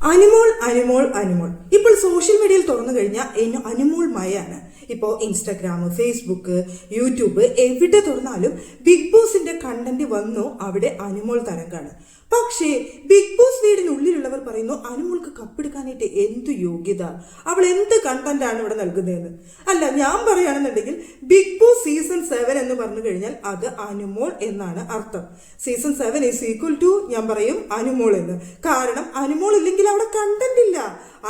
അനിമോൾ അനുമോൾ അനുമോൾ. ഇപ്പോൾ സോഷ്യൽ മീഡിയയിൽ തുറന്നു കഴിഞ്ഞാൽ അനിമോൾ മയാണ്. ഇപ്പോൾ ഇൻസ്റ്റാഗ്രാം ഫേസ്ബുക്ക് യൂട്യൂബ് എവിടെ തുറന്നാലും ബിഗ് ബോസിന്റെ കണ്ടന്റ് വന്നു അവിടെ അനുമോൾ തരംഗാണ്. പക്ഷേ ബിഗ് ബോസ് വീടിനുള്ളിലുള്ളവർ പറയുന്നു അനുമോൾക്ക് കപ്പെടുക്കാനായിട്ട് എന്ത് യോഗ്യത? അവൾ എന്ത് കണ്ടന്റാണ് ഇവിടെ നൽകുന്നതെന്ന്? അല്ല ഞാൻ പറയുകയാണെന്നുണ്ടെങ്കിൽ ബിഗ് ബോസ് സീസൺ സെവൻ എന്ന് പറഞ്ഞു കഴിഞ്ഞാൽ അത് അനുമോൾ എന്നാണ് അർത്ഥം. Season seven is equal to ഞാൻ പറയും അനുമോൾ എന്ന്. കാരണം അനുമോൾ ഇല്ലെങ്കിൽ അവിടെ കണ്ടന്റ് ഇല്ല.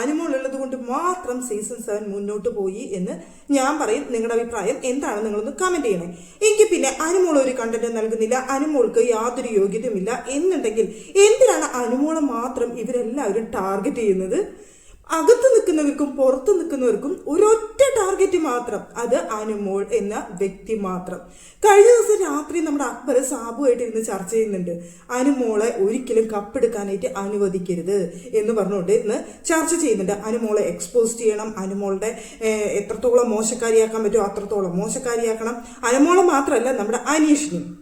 അനുമോൾ ഉള്ളത് കൊണ്ട് മാത്രം സീസൺ സെവൻ മുന്നോട്ട് പോയി എന്ന് ഞാൻ പറയും. നിങ്ങളുടെ അഭിപ്രായം എന്താണ് നിങ്ങളൊന്ന് കമന്റ് ചെയ്യണേ. എങ്കിൽ പിന്നെ അനുമോൾ ഒരു കണ്ടന്റ് നൽകുന്നില്ല. അനുമോൾക്ക് യാതൊരു യോഗ്യതയുമില്ല. എന്നുണ്ടെങ്കിൽ എന്തിനാണ് അനുമോളെ മാത്രം ഇവരെല്ലാവരും ടാർഗറ്റ് ചെയ്യുന്നത്? അകത്ത് നിൽക്കുന്നവർക്കും പുറത്ത് നിൽക്കുന്നവർക്കും ഒരൊറ്റ ടാർഗറ്റ് മാത്രം അത് അനുമോൾ എന്ന വ്യക്തി മാത്രം. കഴിഞ്ഞ ദിവസം രാത്രി നമ്മുടെ അക്ബർ സാബുമായിട്ട് ഇരുന്ന് ചർച്ച ചെയ്യുന്നുണ്ട്. അനുമോളെ ഒരിക്കലും കപ്പെടുക്കാനായിട്ട് അനുവദിക്കരുത് എന്ന് പറഞ്ഞുകൊണ്ട് ഇന്ന് ചർച്ച ചെയ്യുന്നുണ്ട്. അനുമോളെ എക്സ്പോസ് ചെയ്യണം. അനുമോളുടെ എത്രത്തോളം മോശക്കാരിയാക്കാൻ പറ്റുമോ അത്രത്തോളം മോശക്കാരിയാക്കണം. അനുമോളെ മാത്രമല്ല നമ്മുടെ അനീഷിനും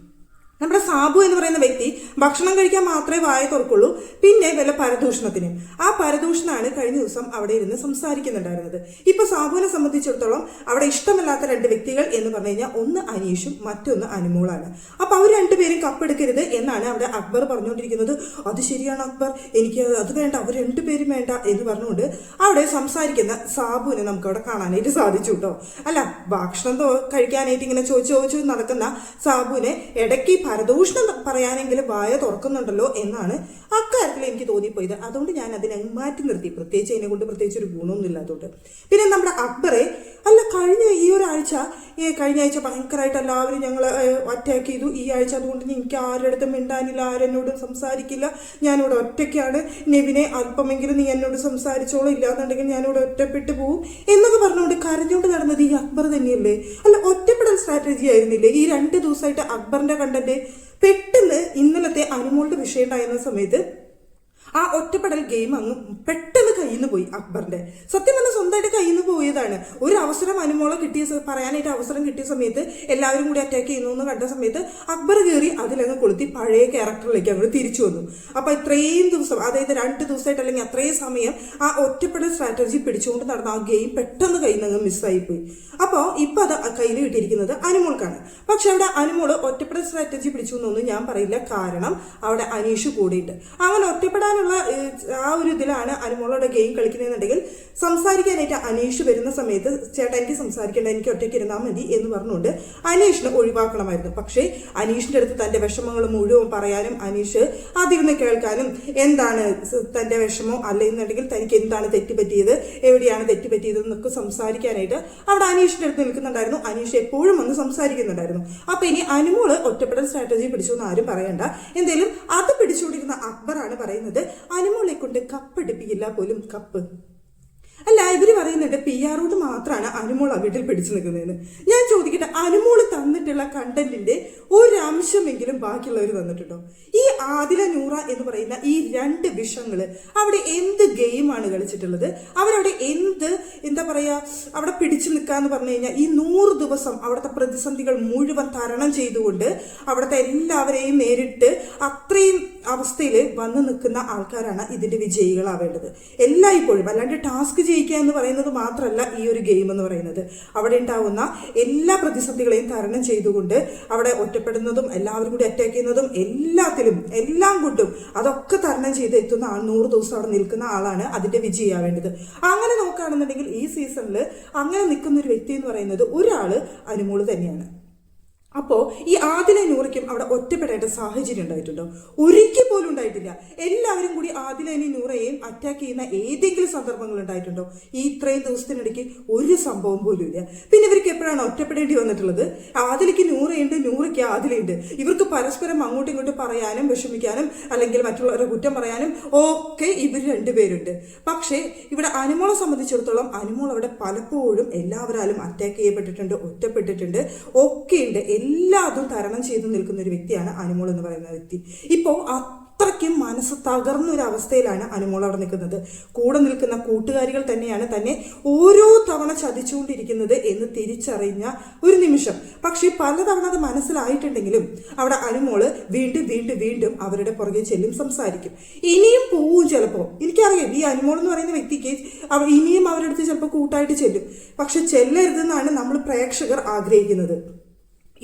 നമ്മുടെ സാബു എന്ന് പറയുന്ന വ്യക്തി ഭക്ഷണം കഴിക്കാൻ മാത്രമേ വായ തുറക്കുള്ളൂ പിന്നെ വല്ല പരദൂഷണത്തിനും. ആ പരദൂഷണമാണ് കഴിഞ്ഞ ദിവസം അവിടെ ഇരുന്ന് സംസാരിക്കുന്നുണ്ടായിരുന്നത്. ഇപ്പൊ സാബുവിനെ സംബന്ധിച്ചിടത്തോളം അവിടെ ഇഷ്ടമില്ലാത്ത രണ്ട് വ്യക്തികൾ എന്ന് പറഞ്ഞു കഴിഞ്ഞാൽ ഒന്ന് അനീഷും മറ്റൊന്ന് അനുമോളാണ്. അപ്പൊ അവർ രണ്ടുപേരും കപ്പെടുക്കരുത് എന്നാണ് അവിടെ അക്ബർ പറഞ്ഞുകൊണ്ടിരിക്കുന്നത്. അത് ശരിയാണ് അക്ബർ എനിക്ക് അത് വേണ്ട അവർ രണ്ടുപേരും വേണ്ട എന്ന് പറഞ്ഞുകൊണ്ട് അവിടെ സംസാരിക്കുന്ന സാബുവിനെ നമുക്ക് അവിടെ കാണാനായിട്ട് സാധിച്ചു കേട്ടോ അല്ല ഭക്ഷണം കഴിക്കാനായിട്ട് ഇങ്ങനെ ചോദിച്ചു ചോദിച്ചു നടക്കുന്ന സാബുവിനെ ഇടയ്ക്ക് ഈ പരദൂഷണം പറയാനെങ്കിലും വായ തുറക്കുന്നുണ്ടല്ലോ എന്നാണ് അക്കാര്യത്തിൽ എനിക്ക് തോന്നിപ്പോയത്. അതുകൊണ്ട് ഞാൻ അതിനെ മാറ്റി നിർത്തി. പ്രത്യേകിച്ച് അതിനെ കൊണ്ട് പ്രത്യേകിച്ച് ഒരു ഗുണമൊന്നും ഇല്ലാത്തതുകൊണ്ട് പിന്നെ നമ്മുടെ അക്ബറെ അല്ല കഴിഞ്ഞ ഈ ഒരാഴ്ച കഴിഞ്ഞ ആഴ്ച ഭയങ്കരമായിട്ട് എല്ലാവരും ഞങ്ങൾ അറ്റാക്ക് ചെയ്തു. ഈ ആഴ്ച അതുകൊണ്ട് എനിക്ക് ആരുടെ അടുത്തും മിണ്ടാനില്ല ആരെന്നോടും സംസാരിക്കില്ല. ഞാനിവിടെ ഒറ്റയ്ക്കാണ്. നെവിനെ അല്പമെങ്കിലും നീ എന്നോട് സംസാരിച്ചോളൂ. ഇല്ലാന്നുണ്ടെങ്കിൽ ഞാനിവിടെ ഒറ്റപ്പെട്ടു പോവും. എന്നൊക്കെ പറഞ്ഞുകൊണ്ട് കരഞ്ഞുകൊണ്ട് നടന്നത് ഈ അക്ബർ തന്നെയല്ലേ? അല്ല ഒറ്റപ്പെടൽ സ്ട്രാറ്റജി ആയിരുന്നില്ലേ? ഈ രണ്ട് ദിവസമായിട്ട് അക്ബറിന്റെ കണ്ടന്റ് പെട്ടെന്ന് ഇന്നലത്തെ അനുമോളുടെ വിഷയം ഉണ്ടായിരുന്ന സമയത്ത് ആ ഒറ്റപ്പെടൽ ഗെയിം അങ്ങ് പെട്ടെന്ന് കയ്യിൽ നിന്ന് പോയി അക്ബറിന്റെ. സത്യം പറഞ്ഞാൽ സ്വന്തമായിട്ട് കയ്യിൽ നിന്ന് പോയതാണ്. ഒരു അവസരം അനുമോളെ കിട്ടിയ പറയാനായിട്ട് അവസരം കിട്ടിയ സമയത്ത് എല്ലാവരും കൂടി അറ്റാക്ക് ചെയ്യുന്നു എന്ന് കണ്ട സമയത്ത് അക്ബർ കയറി അതിലങ്ങ് കൊളുത്തി പഴയ ക്യാരക്ടറിലേക്ക് അങ്ങോട്ട് തിരിച്ചു വന്നു. അപ്പൊ ഇത്രയും ദിവസം അതായത് രണ്ട് ദിവസമായിട്ട് അല്ലെങ്കിൽ അത്രയും സമയം ആ ഒറ്റപ്പെടൽ സ്ട്രാറ്റജി പിടിച്ചുകൊണ്ട് നടന്ന ആ ഗെയിം പെട്ടെന്ന് കയ്യിൽ നിന്ന് മിസ്സായി പോയി. അപ്പോൾ ഇപ്പൊ അത് കയ്യിൽ കിട്ടിയിരിക്കുന്നത് അനുമോൾക്കാണ്. പക്ഷെ അവിടെ അനുമോൾ ഒറ്റപ്പെടൽ സ്ട്രാറ്റജി പിടിച്ചു എന്നൊന്നും ഞാൻ പറയില്ല. കാരണം അവിടെ അനീഷ് കൂടിയിട്ട് അങ്ങനെ ഒറ്റപ്പെടാനുള്ള ഏഹ്, ആ ഒരു ഇതിലാണ് അനുമോളോടെ ഗെയിം കളിക്കുന്നതെന്നുണ്ടെങ്കിൽ സംസാരിക്കാനായിട്ട് അനീഷ് വരുന്ന സമയത്ത് ചേട്ടാ എനിക്ക് സംസാരിക്കേണ്ട എനിക്ക് ഒറ്റയ്ക്ക് ഇരുന്നാൽ മതി എന്ന് പറഞ്ഞുകൊണ്ട് അനീഷിനെ ഒഴിവാക്കണമായിരുന്നു. പക്ഷേ അനീഷിന്റെ അടുത്ത് തന്റെ വിഷമങ്ങൾ മുഴുവൻ പറയാനും അനീഷ് അതിരുന്ന് കേൾക്കാനും എന്താണ് തന്റെ വിഷമോ അല്ലെന്നുണ്ടെങ്കിൽ തനിക്ക് എന്താണ് തെറ്റുപറ്റിയത് എവിടെയാണ് തെറ്റുപറ്റിയത് എന്നൊക്കെ സംസാരിക്കാനായിട്ട് അവിടെ അനീഷിന്റെ അടുത്ത് നിൽക്കുന്നുണ്ടായിരുന്നു. അനീഷ് എപ്പോഴും വന്ന് സംസാരിക്കുന്നുണ്ടായിരുന്നു. അപ്പം ഇനി അനുമോൾ ഒറ്റപ്പെടൽ സ്ട്രാറ്റജി പിടിച്ചു എന്ന് ആരും പറയണ്ട. എന്തെങ്കിലും അത് പിടിച്ചുകൊണ്ടിരുന്ന അക്ബറാണ് പറയുന്നത്. അനുമോളെ കൊണ്ട് കപ്പെടുപ്പിക്കില്ല പോലും കപ്പ്. അല്ല ഇവർ പറയുന്നുണ്ട് പി ആറോട് മാത്രമാണ് അനുമോൾ വീട്ടിൽ പിടിച്ചു നിൽക്കുന്നതെന്ന്. ഞാൻ ചോദിക്കട്ടെ അനുമോൾ തന്നിട്ടുള്ള കണ്ടന്റിന്റെ ഒരംശമെങ്കിലും ബാക്കിയുള്ളവർ തന്നിട്ടുണ്ടോ? ഈ ആദില നൂറ എന്ന് പറയുന്ന ഈ രണ്ട് വിഷങ്ങൾ അവിടെ എന്ത് ഗെയിമാണ് കളിച്ചിട്ടുള്ളത്? അവരവിടെ എന്ത് എന്താ പറയാ അവിടെ പിടിച്ചു നിൽക്കാന്ന് പറഞ്ഞു കഴിഞ്ഞാൽ ഈ നൂറ് ദിവസം അവിടുത്തെ പ്രതിസന്ധികൾ മുഴുവൻ തരണം ചെയ്തുകൊണ്ട് അവിടുത്തെ എല്ലാവരെയും നേരിട്ട് അത്രയും അവസ്ഥയിൽ വന്നു നിൽക്കുന്ന ആൾക്കാരാണ് ഇതിന്റെ വിജയികളാവേണ്ടത്. എല്ലായ്പ്പോഴും അല്ലാണ്ട് ടാസ്ക് ജയിക്കുക എന്ന് പറയുന്നത് മാത്രമല്ല ഈ ഒരു ഗെയിം എന്ന് പറയുന്നത്. അവിടെ ഉണ്ടാവുന്ന എല്ലാ പ്രതിസന്ധികളെയും തരണം ചെയ്തുകൊണ്ട് അവിടെ ഒറ്റപ്പെടുന്നതും എല്ലാവരും കൂടി അറ്റാക്ക് ചെയ്യുന്നതും എല്ലാത്തിലും എല്ലാം കൂട്ടും അതൊക്കെ തരണം ചെയ്ത് എത്തുന്ന ആൾ നൂറ് ദിവസം അവിടെ നിൽക്കുന്ന ആളാണ് അതിന്റെ വിജയിയാവേണ്ടത് അങ്ങനെ നോക്കുകയാണെന്നുണ്ടെങ്കിൽ ഈ സീസണിൽ അങ്ങനെ നിൽക്കുന്ന ഒരു വ്യക്തി എന്ന് പറയുന്നത് ഒരാൾ അനുമോൾ തന്നെയാണ്. അപ്പോ ഈ ആദിലെ നൂറയ്ക്കും അവിടെ ഒറ്റപ്പെടേണ്ട സാഹചര്യം ഉണ്ടായിട്ടുണ്ടോ? ഒരിക്കൽ പോലും ഉണ്ടായിട്ടില്ല. എല്ലാവരും കൂടി ആദിലേനെയും നൂറയെയും അറ്റാക്ക് ചെയ്യുന്ന ഏതെങ്കിലും സന്ദർഭങ്ങൾ ഉണ്ടായിട്ടുണ്ടോ? ഈ ഇത്രയും ദിവസത്തിനിടയ്ക്ക് ഒരു സംഭവം പോലും ഇല്ല. പിന്നെ ഇവർക്ക് എപ്പോഴാണ് ഒറ്റപ്പെടേണ്ടി വന്നിട്ടുള്ളത്? ആദിലയ്ക്ക് നൂറയുണ്ട് നൂറയ്ക്ക് ആദിലയുണ്ട് ഇവർക്ക് പരസ്പരം അങ്ങോട്ടും ഇങ്ങോട്ടും പറയാനും വിഷമിക്കാനും അല്ലെങ്കിൽ മറ്റുള്ളവരെ കുറ്റം പറയാനും ഒക്കെ ഇവർ രണ്ടുപേരുണ്ട്. പക്ഷേ ഇവിടെ അനുമോളെ സംബന്ധിച്ചിടത്തോളം അനുമോൾ അവിടെ പലപ്പോഴും എല്ലാവരാലും അറ്റാക്ക് ചെയ്യപ്പെട്ടിട്ടുണ്ട് ഒറ്റപ്പെട്ടിട്ടുണ്ട് ഒക്കെയുണ്ട്. എല്ലാതും തരണം ചെയ്തു നിൽക്കുന്ന ഒരു വ്യക്തിയാണ് അനുമോൾ എന്ന് പറയുന്ന വ്യക്തി. ഇപ്പോൾ അത്രയ്ക്കും മനസ്സ് തകർന്ന ഒരു അവസ്ഥയിലാണ് അനുമോൾ അവിടെ നിൽക്കുന്നത്. കൂടെ നിൽക്കുന്ന കൂട്ടുകാരികൾ തന്നെയാണ് തന്നെ ഓരോ തവണ ചതിച്ചുകൊണ്ടിരിക്കുന്നത് എന്ന് തിരിച്ചറിഞ്ഞ ഒരു നിമിഷം. പക്ഷേ പലതവണ അത് മനസ്സിലായിട്ടുണ്ടെങ്കിലും അവിടെ അനുമോൾ വീണ്ടും വീണ്ടും വീണ്ടും അവരുടെ പുറകെ ചെല്ലും സംസാരിക്കും. ഇനിയും പോവും ചിലപ്പോൾ എനിക്കറിയാം ഈ അനുമോൾ എന്ന് പറയുന്ന വ്യക്തിക്ക് ഇനിയും അവരുടെ അടുത്ത് ചിലപ്പോൾ കൂട്ടായിട്ട് ചെല്ലും. പക്ഷെ ചെല്ലരുതെന്നാണ് നമ്മൾ പ്രേക്ഷകർ ആഗ്രഹിക്കുന്നത്.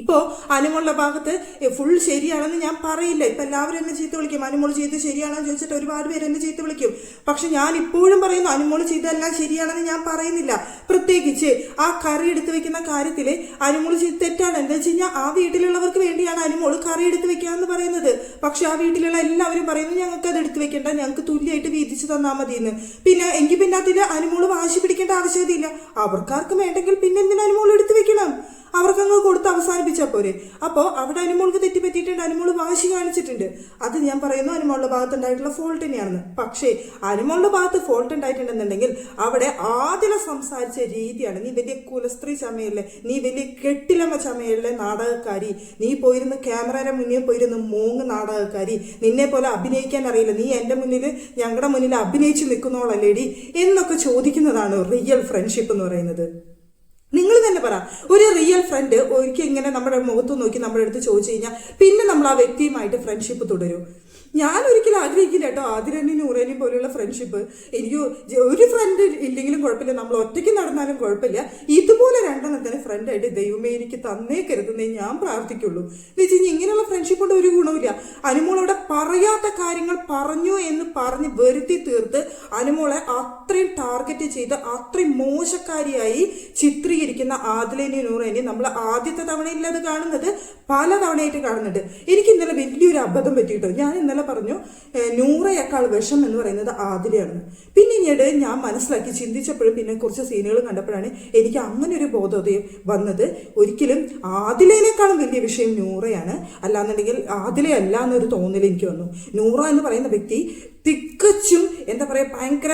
ഇപ്പോൾ അനുമോളുടെ ഭാഗത്ത് ഫുൾ ശരിയാണെന്ന് ഞാൻ പറയില്ല. ഇപ്പം എല്ലാവരും എന്നെ ചീത്ത വിളിക്കും. അനുമോൾ ചെയ്ത് ശരിയാണെന്ന് ചോദിച്ചിട്ട് ഒരുപാട് പേര് എന്നെ ചീത്ത വിളിക്കും. പക്ഷെ ഞാൻ ഇപ്പോഴും പറയുന്നു അനുമോൾ ചെയ്തതെല്ലാം ശരിയാണെന്ന് ഞാൻ പറയുന്നില്ല. പ്രത്യേകിച്ച് ആ കറി എടുത്ത് വെക്കുന്ന കാര്യത്തിൽ അനുമോൾ ചെയ്ത് തെറ്റാണ്. എന്താ വെച്ച് കഴിഞ്ഞാൽ ആ വീട്ടിലുള്ളവർക്ക് വേണ്ടിയാണ് അനുമോൾ കറി എടുത്ത് വെക്കുക എന്ന് പറയുന്നത്. പക്ഷെ ആ വീട്ടിലുള്ള എല്ലാവരും പറയുന്നു ഞങ്ങൾക്ക് അത് എടുത്ത് വെക്കേണ്ട. ഞങ്ങൾക്ക് തുല്യമായിട്ട് വീതിച്ച് തന്നാൽ മതി എന്ന് പിന്നെ എങ്കിൽ പിന്നെ അതിൽ അനുമോൾ വാശി പിടിക്കേണ്ട ആവശ്യമില്ല അവർക്കാർക്കും വേണ്ടെങ്കിൽ പിന്നെ എന്തിനാ അനുമോൾ എടുത്ത് വെക്കണം? അവർക്കങ്ങ് കൊടുത്ത് അവസാനിപ്പിച്ചാൽ പോരെ. അപ്പോൾ അവിടെ അനുമോൾക്ക് തെറ്റിപ്പറ്റിയിട്ടുണ്ട് അനുമോൾ വാശി കാണിച്ചിട്ടുണ്ട്. അത് ഞാൻ പറയുന്നു അനുമോളുടെ ഭാഗത്ത് ഉണ്ടായിട്ടുള്ള ഫോൾട്ട് തന്നെയാണെന്ന്. പക്ഷേ അനുമോളുടെ ഭാഗത്ത് ഫോൾട്ട് ഉണ്ടായിട്ടുണ്ടെന്നുണ്ടെങ്കിൽ അവിടെ ആദ്യം സംസാരിച്ച രീതിയാണ് നീ വലിയ കുലസ്ത്രീ ചമയല്ലേ നീ വലിയ കെട്ടിലമ്മ ചമയല്ലേ നാടകക്കാരി. നീ പോയിരുന്ന ക്യാമറയുടെ മുന്നിൽ പോയിരുന്ന മൂങ്ങ് നാടകക്കാരി. നിന്നെ പോലെ അഭിനയിക്കാൻ അറിയില്ല. നീ എന്റെ മുന്നിൽ ഞങ്ങളുടെ മുന്നിൽ അഭിനയിച്ച് നിൽക്കുന്നോളല്ലേടി എന്നൊക്കെ ചോദിക്കുന്നതാണ് റിയൽ ഫ്രണ്ട്ഷിപ്പ് എന്ന് പറയുന്നത്. നിങ്ങൾ തന്നെ പറ. ഒരു റിയൽ ഫ്രണ്ട് ഒരിക്കൽ ഇങ്ങനെ നമ്മുടെ മുഖത്ത് നോക്കി നമ്മുടെ അടുത്ത് ചോദിച്ചു കഴിഞ്ഞാൽ പിന്നെ നമ്മൾ ആ വ്യക്തിയുമായിട്ട് ഫ്രണ്ട്ഷിപ്പ് തുടരും. ഞാൻ ഒരിക്കലും ആഗ്രഹിക്കില്ല കേട്ടോ. ആതിരനും നൂറേനും പോലെയുള്ള ഫ്രണ്ട്ഷിപ്പ് എനിക്ക് ഒരു ഫ്രണ്ട് ഇല്ലെങ്കിലും കുഴപ്പമില്ല. നമ്മൾ ഒറ്റയ്ക്ക് നടന്നാലും കുഴപ്പമില്ല. ഇതുപോലെ രണ്ടെണ്ണത്തിന് ഫ്രണ്ടായിട്ട് ദൈവമേ എനിക്ക് തന്നേക്കരുതെന്നേ ഞാൻ പ്രാർത്ഥിക്കുള്ളൂ. എന്ന് ഇങ്ങനെയുള്ള ഫ്രണ്ട്ഷിപ്പ് കൊണ്ട് ഒരു ഗുണമില്ല അനുമോളോടെ പറയാത്ത കാര്യങ്ങൾ പറഞ്ഞു എന്ന് പറഞ്ഞ് വരുത്തി തീർത്ത് അനുമോളെ അത്രയും ടാർഗറ്റ് ചെയ്ത് അത്രയും മോശക്കാരിയായി ചിത്രീകരിക്കുന്ന ആദിലേനി നൂറേനി നമ്മൾ ആദ്യത്തെ തവണയില്ല അത് കാണുന്നത്? പല തവണയായിട്ട് കാണുന്നുണ്ട്. എനിക്ക് ഇന്നലെ വലിയൊരു അബദ്ധം പറ്റിയിട്ടോ ഞാൻ ഇന്നലെ പറഞ്ഞു നൂറയേക്കാൾ വിഷം എന്ന് പറയുന്നത് ആതിരയാണ്. പിന്നീട് ഞാൻ മനസ്സിലാക്കി ചിന്തിച്ചപ്പോഴും പിന്നെ കുറച്ച് സീനുകൾ കണ്ടപ്പോഴാണ് എനിക്ക് അങ്ങനെ ഒരു ബോധോദയം വന്നത്. ഒരിക്കലും ആദിലേനേക്കാളും വലിയ വിഷയം നൂറയാണ്. അല്ലാന്നുണ്ടെങ്കിൽ ആതിലയല്ല എന്നൊരു തോന്നൽ എനിക്ക് വന്നു. നൂറ എന്ന് പറയുന്ന വ്യക്തി തികച്ചും എന്താ പറയുക ഭയങ്കര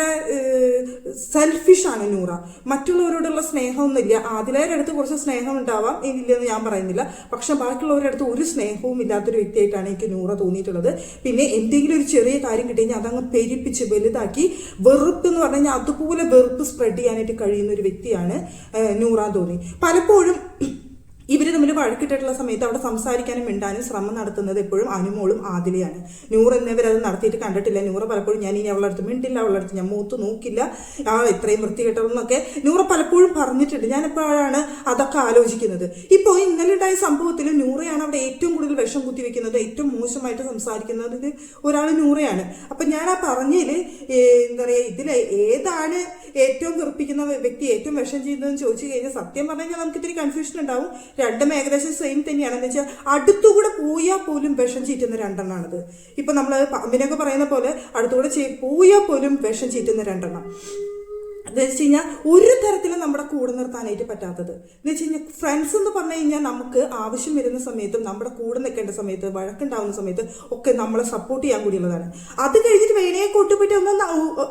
സെൽഫിഷ് ആണ് നൂറ. മറ്റുള്ളവരോടുള്ള സ്നേഹമൊന്നുമില്ല. ആദിലേരുടെ അടുത്ത് കുറച്ച് സ്നേഹം ഉണ്ടാവാം ഇല്ലെന്ന് ഞാൻ പറയുന്നില്ല. പക്ഷെ ബാക്കിയുള്ളവരുടെ അടുത്ത് ഒരു സ്നേഹവും ഇല്ലാത്തൊരു വ്യക്തിയായിട്ടാണ് എനിക്ക് നൂറ തോന്നിയിട്ടുള്ളത്. പിന്നെ എന്തെങ്കിലും ഒരു ചെറിയ കാര്യം കിട്ടി കഴിഞ്ഞാൽ അതങ്ങ് പെരിപ്പിച്ച് വലുതാക്കി വെറുപ്പ് എന്ന് പറഞ്ഞു കഴിഞ്ഞാൽ അതുപോലെ വെറുപ്പ് സ്പ്രെഡ് ചെയ്യാനായിട്ട് കഴിയുന്ന ഒരു വ്യക്തിയാണ് നൂറ തോന്നി പലപ്പോഴും ഇവർ തമ്മിൽ വഴക്കിട്ടിട്ടുള്ള സമയത്ത് അവിടെ സംസാരിക്കാനും മിണ്ടാനും ശ്രമം നടത്തുന്നത് എപ്പോഴും അനുമോളും ആദിലയാണ്. നൂറ് എന്നിവർ അത് നടത്തിയിട്ട് കണ്ടിട്ടില്ല. നൂറ് പലപ്പോഴും ഞാൻ ഇനി അവളുടെ അടുത്ത് മിണ്ടില്ല അവളുടെ അടുത്ത് ഞാൻ മൂത്ത് നോക്കില്ല. ആ ഇത്രയും വൃത്തി കിട്ടണമെന്നൊക്കെ നൂറ് പലപ്പോഴും പറഞ്ഞിട്ടുണ്ട്. ഞാൻ എപ്പോഴാണ് അതൊക്കെ ആലോചിക്കുന്നത്. ഇപ്പോൾ ഇന്നലെ ഉണ്ടായ സംഭവത്തിൽ നൂറയാണ് അവിടെ ഏറ്റവും കൂടുതൽ വിഷം കുത്തിവെക്കുന്നത് ഏറ്റവും മോശമായിട്ട് സംസാരിക്കുന്നത് ഒരാൾ നൂറയാണ്. അപ്പം ഞാൻ ആ പറഞ്ഞതിൽ എന്താ പറയുക ഇതിൽ ഏതാണ് ഏറ്റവും വെറുപ്പിക്കുന്ന വ്യക്തി ഏറ്റവും വിഷം ചെയ്യുന്നതെന്ന് ചോദിച്ചു കഴിഞ്ഞാൽ സത്യം പറഞ്ഞു കഴിഞ്ഞാൽ നമുക്ക് ഇത്തിരി കൺഫ്യൂഷൻ ഉണ്ടാവും. രണ്ടും ഏകദേശം സെയിം തന്നെയാണ്. എന്ന് വെച്ചാൽ അടുത്തുകൂടെ പോയാൽ പോലും വിഷം ചീറ്റുന്ന രണ്ടെണ്ണമാണിത് ഇപ്പം നമ്മൾ അമ്മിനൊക്കെ പറയുന്ന പോലെ അടുത്തുകൂടെ പോയാൽ പോലും വിഷം ചീറ്റുന്ന രണ്ടെണ്ണം. എന്ന് വെച്ച് കഴിഞ്ഞാൽ ഒരു തരത്തിലും നമ്മുടെ കൂടെ നിർത്താനായിട്ട് പറ്റാത്തത്. എന്ന് വെച്ച് കഴിഞ്ഞാൽ ഫ്രണ്ട്സ് എന്ന് പറഞ്ഞു കഴിഞ്ഞാൽ നമുക്ക് ആവശ്യം വരുന്ന സമയത്തും നമ്മുടെ കൂടെ നിൽക്കേണ്ട സമയത്ത് വഴക്കുണ്ടാവുന്ന സമയത്ത് ഒക്കെ നമ്മളെ സപ്പോർട്ട് ചെയ്യാൻ കൂടിയുള്ളതാണ് അത് കഴിഞ്ഞിട്ട് വേണേ കൊട്ടുപറ്റി ഒന്ന്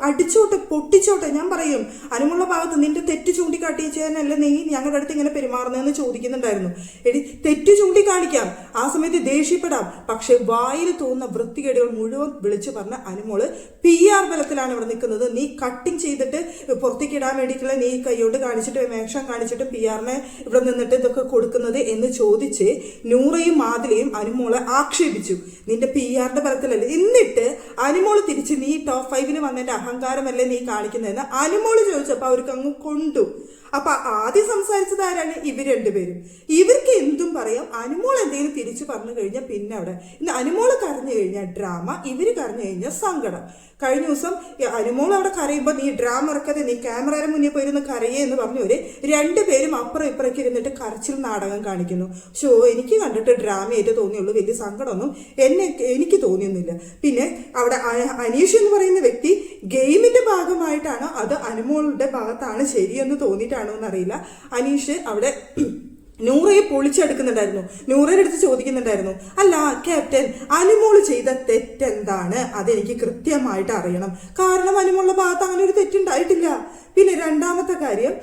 അടിച്ചോട്ടെ പൊട്ടിച്ചോട്ടെ ഞാൻ പറയും. അനുമുള്ള ഭാഗത്ത് നിന്റെ തെറ്റ് ചൂണ്ടിക്കാട്ടിച്ചതിനല്ല നീ ഞങ്ങളുടെ അടുത്ത് ഇങ്ങനെ പെരുമാറുന്നതെന്ന് ചോദിക്കുന്നുണ്ടായിരുന്നു. എടി തെറ്റ് ചൂണ്ടിക്കാണിക്കാം. ആ സമയത്ത് ദേഷ്യപ്പെടാം. പക്ഷെ വായിൽ തോന്നുന്ന വൃത്തികേടുകൾ മുഴുവൻ വിളിച്ചു പറഞ്ഞ അനുമോൾ പി ആർ ബലത്തിലാണ് ഇവിടെ നിൽക്കുന്നത്. നീ കട്ടിങ് ചെയ്തിട്ട് പുറത്തേക്ക് ഇടാൻ വേണ്ടിയിട്ടുള്ള നീ കൈയോട്ട് കാണിച്ചിട്ട് മേക്ഷൻ കാണിച്ചിട്ട് പി ആറിനെ ഇവിടെ നിന്നിട്ട് ഇതൊക്കെ കൊടുക്കുന്നത് എന്ന് ചോദിച്ച് നൂറയും മാതിലയും അനുമോളെ ആക്ഷേപിച്ചു. നിന്റെ പി ആറിന്റെ ബലത്തിലല്ലേ? എന്നിട്ട് അനുമോൾ തിരിച്ച് നീ ടോപ്പ് ഫൈവിന് വന്നതിന്റെ അഹങ്കാരമല്ലേ നീ കാണിക്കുന്നതെന്ന് അനുമോൾ ചോദിച്ചപ്പോൾ അവർക്ക് അങ്ങ് കൊണ്ടു. അപ്പൊ ആദ്യം സംസാരിച്ചത് ആരാണ്? ഇവർ രണ്ടുപേരും. ഇവർക്ക് എന്തും പറയാം. അനുമോൾ എന്തെങ്കിലും തിരിച്ചു പറഞ്ഞു കഴിഞ്ഞാൽ പിന്നെ അവിടെ. ഇന്ന് അനുമോൾ കരഞ്ഞു കഴിഞ്ഞാൽ ഡ്രാമ ഇവർ കരഞ്ഞു കഴിഞ്ഞാൽ സങ്കടം. കഴിഞ്ഞ ദിവസം അനുമോൾ അവിടെ കരയുമ്പോൾ നീ ഡ്രാമ ഇറക്കാതെ നീ ക്യാമറയുടെ മുന്നിൽ പോയിരുന്ന് കരയേ എന്ന് പറഞ്ഞവര് രണ്ടുപേരും അപ്പുറം ഇപ്പുറയ്ക്ക് ഇരുന്നിട്ട് കരച്ചിൽ നാടകം കാണിക്കുന്നു. ഷോ എനിക്ക് കണ്ടിട്ട് ഡ്രാമയായിട്ട് തോന്നിയുള്ളൂ. വലിയ സങ്കടമൊന്നും എന്നെ എനിക്ക് തോന്നിയൊന്നുമില്ല. പിന്നെ അവിടെ അനീഷ് എന്ന് പറയുന്ന വ്യക്തി ഗെയിമിന്റെ ഭാഗമായിട്ടാണോ അത് അനുമോളുടെ ഭാഗത്താണ് ശരിയെന്ന് തോന്നിയിട്ടാണോ എന്നറിയില്ല. അനീഷ് അവിടെ നൂറയെ പൊളിച്ചെടുക്കുന്നുണ്ടായിരുന്നു. നൂറയുടെ അടുത്ത് ചോദിക്കുന്നുണ്ടായിരുന്നു. അല്ല ക്യാപ്റ്റൻ അനുമോൾ ചെയ്ത തെറ്റെന്താണ്? അതെനിക്ക് കൃത്യമായിട്ട് അറിയണം. കാരണം അനുമോളുടെ ഭാഗത്ത് അങ്ങനെ ഒരു തെറ്റുണ്ടായിട്ടില്ല. പിന്നെ രണ്ടാമത്തെ കാര്യം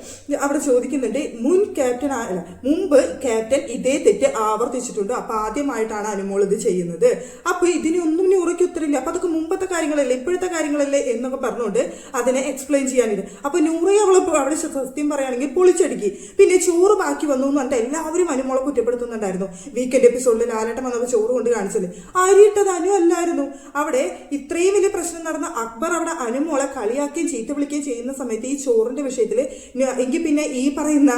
അവിടെ ചോദിക്കുന്നുണ്ട് മുൻ ക്യാപ്റ്റൻ അല്ല മുമ്പ് ക്യാപ്റ്റൻ ഇതേ തെറ്റ് ആവർത്തിച്ചിട്ടുണ്ട്. അപ്പൊ ആദ്യമായിട്ടാണ് അനുമോൾ ഇത് ചെയ്യുന്നത്. അപ്പൊ ഇതിനൊന്നും നൂറയ്ക്ക് ഉത്തരമില്ല അപ്പൊ അതൊക്കെ മുമ്പത്തെ കാര്യങ്ങളല്ലേ ഇപ്പോഴത്തെ കാര്യങ്ങളല്ലേ എന്നൊക്കെ പറഞ്ഞുകൊണ്ട് അതിനെ എക്സ്പ്ലെയിൻ ചെയ്യാനില്ല അപ്പൊ നൂറയെ അവൾ അവിടെ സത്യം പറയുകയാണെങ്കിൽ പൊളിച്ചടുക്കി. പിന്നെ ചോറ് ബാക്കി വന്നു എന്ന് പറഞ്ഞിട്ട് എല്ലാവരും അനുമോളെ കുറ്റപ്പെടുത്തുന്നുണ്ടായിരുന്നു. വീക്കെൻഡ് എപ്പിസോഡിൽ ലാലേട്ടൻ വന്നപ്പോൾ ചോറ് കൊണ്ട് കാണിച്ചത്. അരിയിട്ടത് അനു അല്ലായിരുന്നു. അവിടെ ഇത്രയും വലിയ പ്രശ്നം നടന്ന അക്ബർ അവിടെ അനുമോളെ കളിയാക്കുകയും ചീത്ത വിളിക്കുകയും ചെയ്യുന്ന സമയത്ത് ഈ ചോറിന്റെ വിഷയത്തിൽ എങ്കിൽ പിന്നെ ഈ പറയുന്ന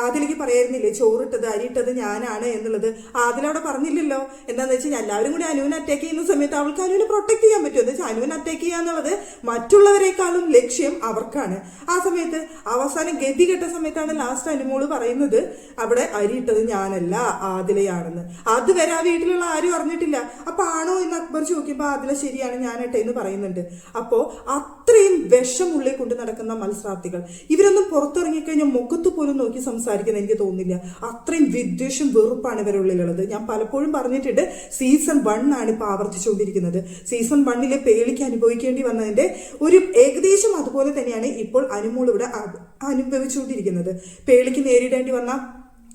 ആദിലേക്ക് പറയായിരുന്നില്ലേ ചോറിട്ടത് അരിയിട്ടത് ഞാനാണ് എന്നുള്ളത്. ആദിലവിടെ പറഞ്ഞില്ലല്ലോ. എന്താണെന്ന് വെച്ചാൽ എല്ലാവരും കൂടി അനുവിനെ അറ്റാക്ക് ചെയ്യുന്ന സമയത്ത് അവൾക്ക് അനുവിനെ പ്രൊട്ടക്ട് ചെയ്യാൻ പറ്റും എന്ന് വെച്ചാൽ അനുവിനെ അറ്റാക്ക് ചെയ്യുക എന്നുള്ളത് മറ്റുള്ളവരെക്കാളും ലക്ഷ്യം അവർക്കാണ്. ആ സമയത്ത് അവസാനം ഗതി കെട്ട സമയത്താണ് ലാസ്റ്റ് അനുമോൾ പറയുന്നത് അവിടെ അരിയിട്ടത് ഞാനല്ല ആദിലയാണെന്ന്. അതുവരെ ആ വീട്ടിലുള്ള ആരും അറിഞ്ഞിട്ടില്ല. അപ്പൊ ആണോ എന്ന് അക്ബർ ചോദിക്കുമ്പോൾ ആദില ശരിയാണ് ഞാനട്ടെ എന്ന് പറയുന്നുണ്ട്. അപ്പോ അത്രയും വിഷം ഉള്ളിൽ കൊണ്ട് നടക്കുന്ന മത്സരാർത്ഥികൾ. ഇവരൊന്നും പുറത്തിറങ്ങിക്കഴിഞ്ഞാൽ മുഖത്ത് പോലും നോക്കി സംസാരിക്കുന്ന എനിക്ക് തോന്നുന്നില്ല. അത്രയും വിദ്വേഷം വെറുപ്പാണ് ഇവരുടെ ഉള്ളിലുള്ളത്. ഞാൻ പലപ്പോഴും പറഞ്ഞിട്ടുണ്ട് സീസൺ വൺ ആണ് ഇപ്പൊ ആവർത്തിച്ചുകൊണ്ടിരിക്കുന്നത്. സീസൺ വണ്ണിലെ പേളിക്ക് അനുഭവിക്കേണ്ടി വന്നതിന്റെ ഒരു ഏകദേശം അതുപോലെ തന്നെയാണ് ഇപ്പോൾ അനുമോൾ ഇവിടെ അനുഭവിച്ചുകൊണ്ടിരിക്കുന്നത്. പേളിക്ക് നേരിടേണ്ടി വന്ന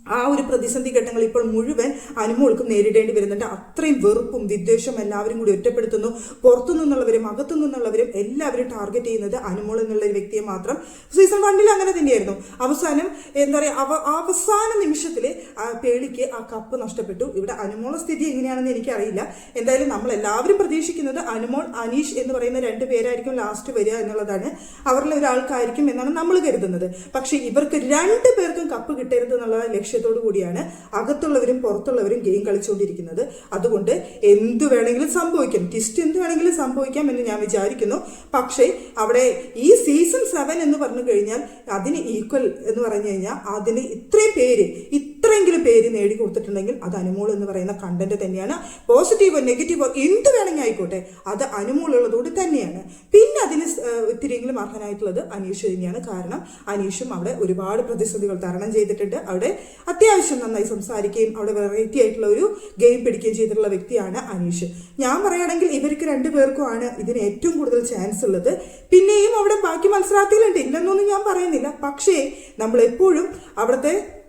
ആ ഒരു പ്രതിസന്ധി ഘട്ടങ്ങൾ ഇപ്പോൾ മുഴുവൻ അനുമോൾക്കും നേരിടേണ്ടി വരുന്നുണ്ട്. അത്രയും വെറുപ്പും വിദ്വേഷവും എല്ലാവരും കൂടി ഒറ്റപ്പെടുത്തുന്നു. പുറത്തു നിന്നുള്ളവരും അകത്തു നിന്നുള്ളവരും എല്ലാവരും ടാർഗറ്റ് ചെയ്യുന്നത് അനുമോൾ എന്നുള്ള ഒരു വ്യക്തിയെ മാത്രം. സീസൺ വണ്ണിൽ അങ്ങനെ തന്നെയായിരുന്നു. അവസാനം എന്താ പറയുക അവ അവസാന നിമിഷത്തിൽ ആ പേളിക്ക് ആ കപ്പ് നഷ്ടപ്പെട്ടു. ഇവിടെ അനുമോള സ്ഥിതി എങ്ങനെയാണെന്ന് എനിക്കറിയില്ല. എന്തായാലും നമ്മൾ എല്ലാവരും പ്രതീക്ഷിക്കുന്നത് അനുമോൾ അനീഷ് എന്ന് പറയുന്ന രണ്ട് പേരായിരിക്കും ലാസ്റ്റ് വരിക എന്നുള്ളതാണ്. അവരിൽ ഒരാൾക്കായിരിക്കും എന്നാണ് നമ്മൾ കരുതുന്നത്. പക്ഷേ ഇവർക്ക് രണ്ട് പേർക്കും കപ്പ് കിട്ടരുത് എന്നുള്ള ലക്ഷ്യത്തോടു കൂടിയാണ് അകത്തുള്ളവരും പുറത്തുള്ളവരും ഗെയിം കളിച്ചുകൊണ്ടിരിക്കുന്നത്. അതുകൊണ്ട് എന്ത് വേണമെങ്കിലും സംഭവിക്കാം. ട്വിസ്റ്റ് എന്ത് വേണമെങ്കിലും സംഭവിക്കാം എന്ന് ഞാൻ വിചാരിക്കുന്നു. പക്ഷേ അവിടെ ഈ സീസൺ സെവൻ എന്ന് പറഞ്ഞു കഴിഞ്ഞാൽ അതിന് ഈക്വൽ എന്ന് പറഞ്ഞു കഴിഞ്ഞാൽ അതിന് ഇത്രയും പേര് ഇത്രയെങ്കിലും പേര് നേടി കൊടുത്തിട്ടുണ്ടെങ്കിൽ അത് അനുമോൾ എന്ന് പറയുന്ന കണ്ടന്റ് തന്നെയാണ്. പോസിറ്റീവോ നെഗറ്റീവോ എന്ത് വേണമെങ്കിൽ ആയിക്കോട്ടെ അത് അനുമോളുള്ളതുകൊണ്ട് തന്നെയാണ്. പിന്നെ അതിന് ഇത്തിരിയെങ്കിലും അർഹനായിട്ടുള്ളത് അനീഷ് തന്നെയാണ്. കാരണം അനീഷും അവിടെ ഒരുപാട് പ്രതിസന്ധികൾ തരണം ചെയ്തിട്ടുണ്ട്. അവിടെ അത്യാവശ്യം നന്നായി സംസാരിക്കുകയും അവിടെ വെറൈറ്റി ആയിട്ടുള്ള ഒരു ഗെയിം പിടിക്കുകയും ചെയ്തിട്ടുള്ള വ്യക്തിയാണ് അനീഷ്. ഞാൻ പറയുകയാണെങ്കിൽ ഇവർക്ക് രണ്ടു രണ്ടുപേർക്കുമാണ് ഇതിന് ഏറ്റവും കൂടുതൽ ചാൻസ് ഉള്ളത്. പിന്നെയും അവിടെ ബാക്കി മത്സരാർത്ഥികളുണ്ട്. ഇല്ലെന്നൊന്നും ഞാൻ പറയുന്നില്ല. പക്ഷേ നമ്മൾ എപ്പോഴും അവിടുത്തെ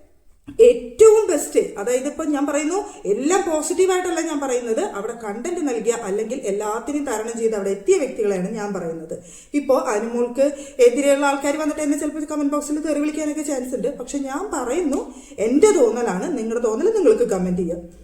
ഏറ്റവും ബെസ്റ്റ് അതായത് ഇപ്പം ഞാൻ പറയുന്നു എല്ലാം പോസിറ്റീവായിട്ടല്ല ഞാൻ പറയുന്നത്. അവിടെ കണ്ടന്റ് നൽകിയ അല്ലെങ്കിൽ എല്ലാത്തിനെയും തരണം ചെയ്ത് അവിടെ എത്തിയ വ്യക്തികളെയാണ് ഞാൻ പറയുന്നത്. ഇപ്പോൾ അനുമോൾക്ക് എതിരെയുള്ള ആൾക്കാർ വന്നിട്ട് എന്നെ ചിലപ്പോൾ കമന്റ് ബോക്സിൽ തെറി വിളിക്കാനൊക്കെ ചാൻസ് ഉണ്ട്. പക്ഷെ ഞാൻ പറയുന്നു എന്റെ തോന്നലാണ് നിങ്ങളുടെ തോന്നൽ നിങ്ങൾക്ക് കമന്റ് ചെയ്യാം.